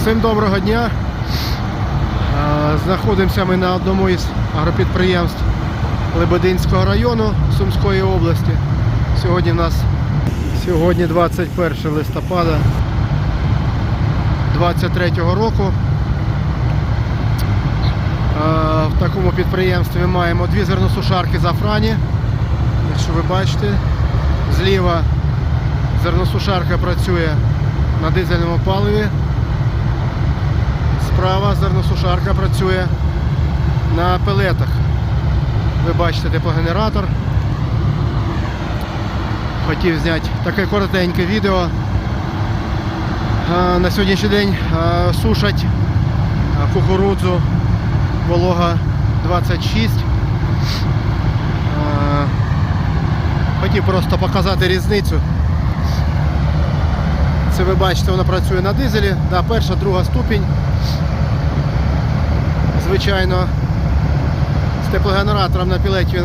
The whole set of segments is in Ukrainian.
Всім доброго дня. Е, Знаходимося ми на одному із агропідприємств Лебединського району Сумської області. Сьогодні в нас сьогодні 21 листопада 23 року. Е, В такому підприємстві ми маємо дві зерносушарки зафрані. Якщо ви бачите, зліва зерносушарка працює на дизельному паливі. Справа зерносушарка працює на пелетах. Ви бачите теплогенератор. Хотів зняти таке коротеньке відео. На сьогоднішній день сушать кукурудзу волога 26. Е, Хотів просто показати різницю. Це ви бачите, вона працює на дизелі, да, перша, друга ступінь. Звичайно, з теплогенератором на пілеті він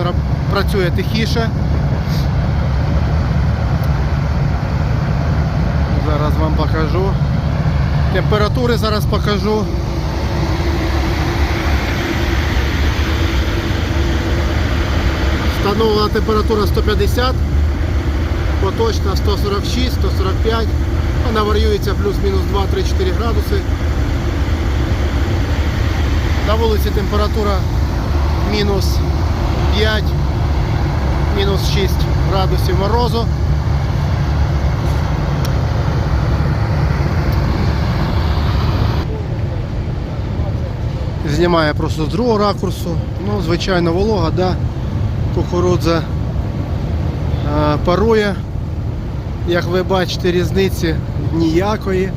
працює тихіше. Зараз вам покажу. Температури зараз покажу. Встановлена температура 150, поточна 146, 145. Вона варіюється плюс-мінус 2-3-4 градуси. На вулиці температура мінус 5, мінус 6 градусів морозу. Знімає просто з другого ракурсу. Ну, звичайно, волога, да. кукурудза е, парує. Як ви бачите, різниці ніякої.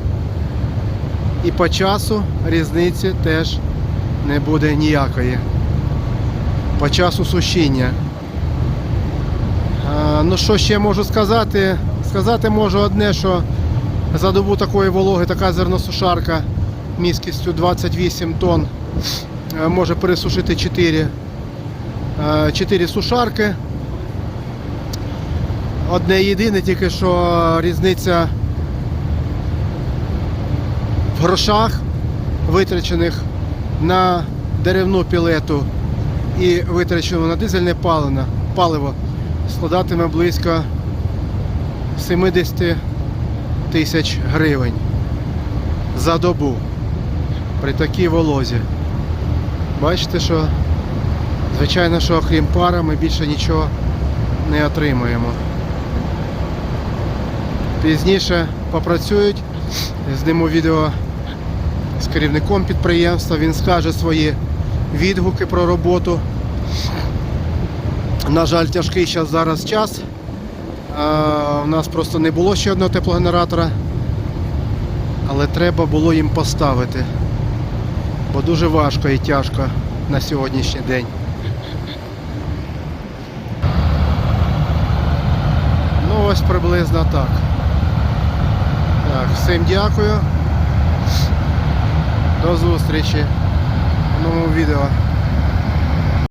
І по часу різниці теж не буде ніякої. По часу сушіння. Ну що ще можу сказати? Сказати можу одне, що за добу такої вологи така зерносушарка міськістю 28 тонн е, може пересушити 4, 4 сушарки. Одне єдине, тільки що різниця в грошах, витрачених на деревну пілету і витраченого на дизельне паливо складатиме близько 70 тисяч гривень за добу при такій волозі. Бачите, що звичайно, що окрім пара ми більше нічого не отримаємо. Пізніше попрацюють, зніму відео з керівником підприємства, він скаже свої відгуки про роботу. На жаль, тяжкий зараз зараз час. У нас просто не було ще одного теплогенератора, але треба було їм поставити, бо дуже важко і тяжко на сьогоднішній день. Ну ось приблизно так. Всім дякую. До зустрічі в новому відео.